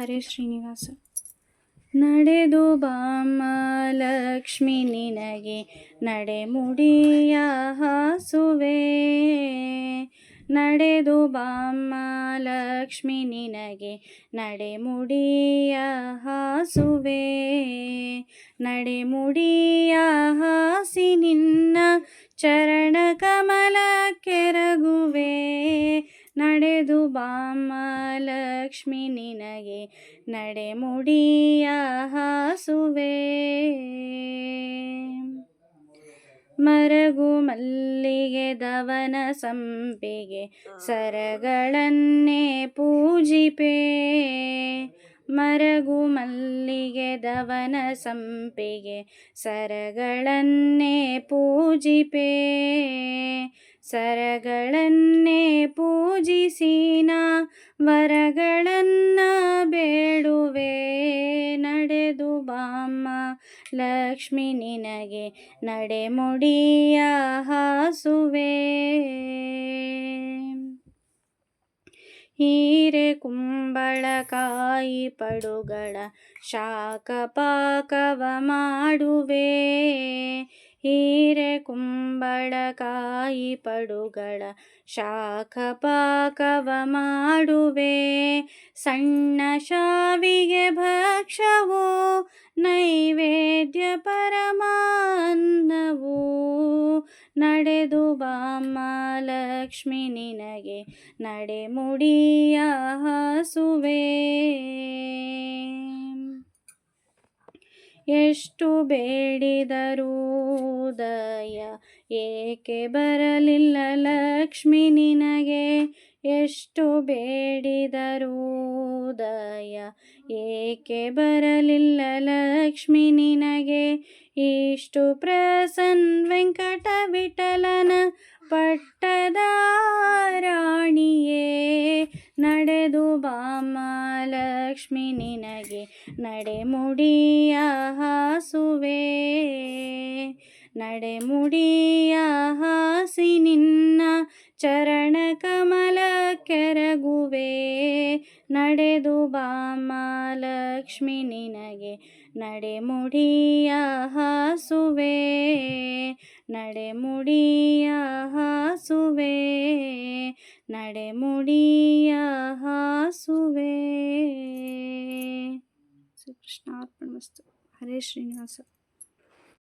ಹರೇ ಶ್ರೀನಿವಾಸ. ನಡೆದು ಬಾಮ ಲಕ್ಷ್ಮಿ ನಿನಗೆ ನಡೆಮುಡಿಯ ಹಾಸುವೆ. ನಡೆದು ಬಾಮ ಲಕ್ಷ್ಮಿ ನಿನಗೆ ನಡೆಮುಡಿಯ ಹಾಸುವೆ. ನಡೆಮುಡಿಯ ಹಾಸಿ ನಡೆದು ಬಾಮ್ಮ ಲಕ್ಷ್ಮಿ ನಿನಗೆ ನಡೆಮುಡಿಯ ಹಾಸುವೆ. ಮರಗು ಮಲ್ಲಿಗೆ ದವನ ಸಂಪಿಗೆ ಸರಗಳನ್ನೇ ಪೂಜಿಪೆ. ಮರಗು ಮಲ್ಲಿಗೆ ದವನ ಸಂಪಿಗೆ ಸರಗಳನ್ನೇ ಪೂಜಿಪೇ. ಸರಗಳನ್ನೇ ಪೂಜಿಸಿನ ವರಗಳನ್ನ ಬೇಡುವೆ, ನಡೆದು ಬಾಮ್ಮ, ಲಕ್ಷ್ಮಿ ನಿನಗೆ ನಡೆಮುಡಿಯ ಹಾಸುವೆ. ಹೀರೆ ಕುಂಬಳಕಾಯಿ ಪಡುಗಳ ಶಾಖ ಪಾಕವ ಮಾಡುವೆ. ಹೀರೆ ಕುಂಬಳಕಾಯಿ ಪಡುಗಳ ಶಾಖ ಪಾಕವ ಮಾಡುವೆ. ಸಣ್ಣ ಶಾವಿಗೆ ಭಕ್ಷವು ನೈವೇದ್ಯ ಪರಮಾನ್ನವು. ನಡೆದು ಬಾಮ್ಮ ಲಕ್ಷ್ಮಿ ನಿನಗೆ ನಡೆಮುಡಿಯ ಹಸುವೆ. ಎಷ್ಟು ಬೇಡಿದರೂ ದಯ ಏಕೆ ಬರಲಿಲ್ಲ ಲಕ್ಷ್ಮಿ? ನಿನಗೆ ಎಷ್ಟು ಬೇಡಿದರು ದಯ ಏಕೆ ಬರಲಿಲ್ಲ ಲಕ್ಷ್ಮಿ? ನಿನಗೆ ಇಷ್ಟು ಪ್ರಸನ್ ವೆಂಕಟ ವಿಠಲನ ಪಟ್ಟದ ರಾಣಿಯೇ? ನಡೆದು ಬಾಮ ಲಕ್ಷ್ಮಿ ನಿನಗೆ ನಡೆಮುಡಿಯ ಹಾಸುವೆ. ನಡೆಮುಡಿಯ ಹಾಸಿ ನಿನ್ನ ಚರಣ ಕಮಲ ಕೆರಗುವೆ. ನಡೆದು ಬಾಮ ಲಕ್ಷ್ಮಿ ನಿನಗೆ ನಡೆಮುಡಿಯ ಹಾಸುವೆ. ನಡೆಮುಡಿಯ ಹಾಸುವೆ. ನಡೆಮುಡಿಯ ಹಾಸುವೆ. ಶ್ರೀಕೃಷ್ಣ ಅರ್ಪಣ ಹರೇ ಶ್ರೀನಿವಾಸ.